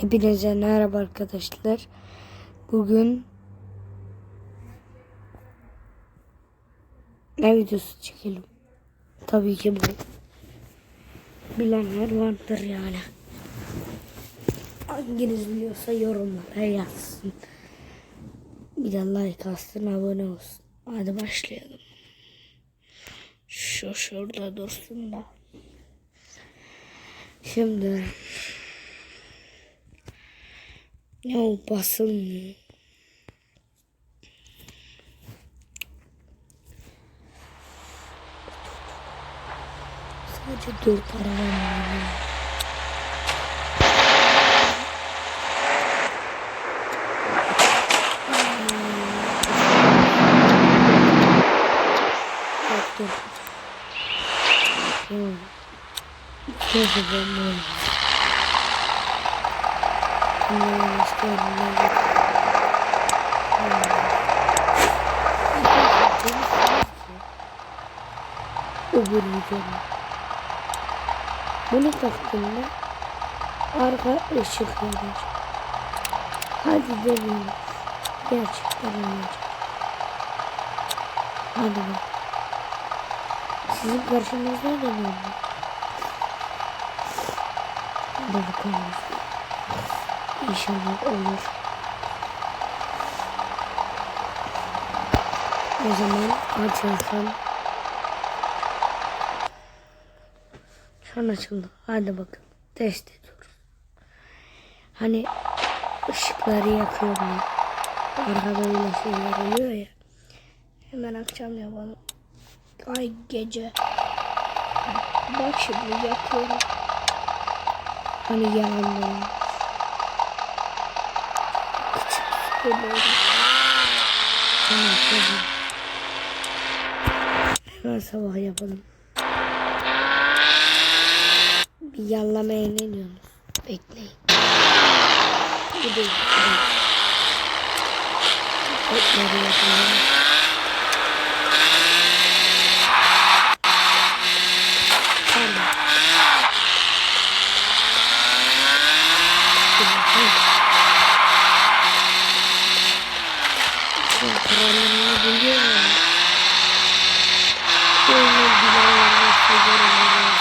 Hepinize merhaba arkadaşlar. Bugün ne videosu çekelim? Tabii ki bu. Bilenler vardır yani. Hanginiz biliyorsa yorumlara yazsın. Bir de like atsın, abone olsun. Hadi başlayalım. Şu şurada dursun da. Şimdi ne o basılmıyor. Sadece dört araba var. Yok dur. Bunları işte. Öbür videoda. Bunu taktığımda arka ışık yanacak. Hadi deneyelim. Gerçekten olacak. Hadi bak. Sizin karşınızda da ne oldu? Hadi bakalım. İnşallah olur. O zaman açılsın. Şu an açıldı. Hadi bakın. Test ediyoruz. Hani ışıkları yakıyorum. Arkada öyle şeyler oluyor ya. Hemen akşam yapalım. Ay gece. Bak şimdi yakıyorum. Hani yalanlar. Böyle. Hemen sabah yapalım. Bir yanlamaya ne diyorsunuz? Bekleyin. Bu değil. Bu Sen krallarını biliyor musun? Oyunu bilenlerine seviyorum.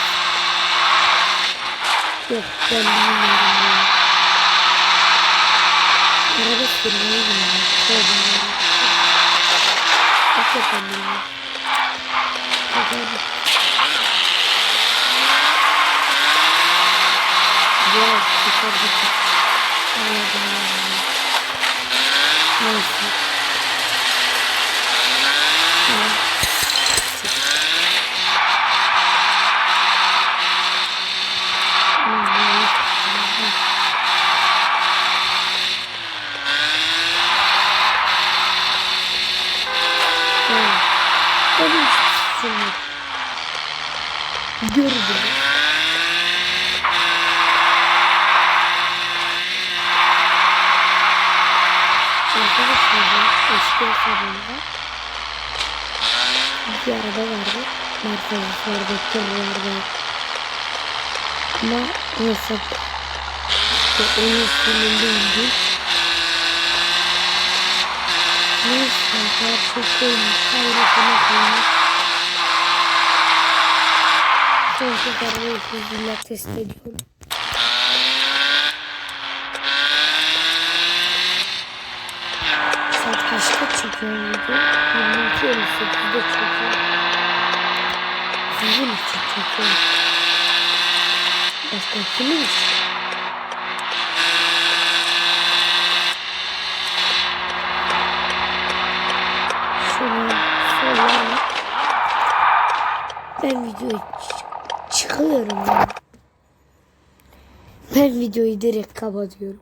Yok ben bilmiyorum ya. Araba sürmeyi bilmiyorum. Sevdim. Hakikaten bilmiyorum. Hadi hadi. Biraz dışarı gittik. Anladım yani. Neyse. Gördüm. Arkadaşlar eski hesabımda bir araba vardı. Mercedes vardı, tır vardı. Ama o hesap işte onun sonundaydı. Neyse her çok koymuş. Hayretine koymuş. Sonsuz arabayı hızıyla test ediyorum. Saat kaçta çekiyorum video? 22 58'de çekiyorum. Sizin için çekiyorum. Başka kimin için? Şöyle sorularla ben videoyu ç- çıkıyorum ya. Ben videoyu direkt kapatıyorum.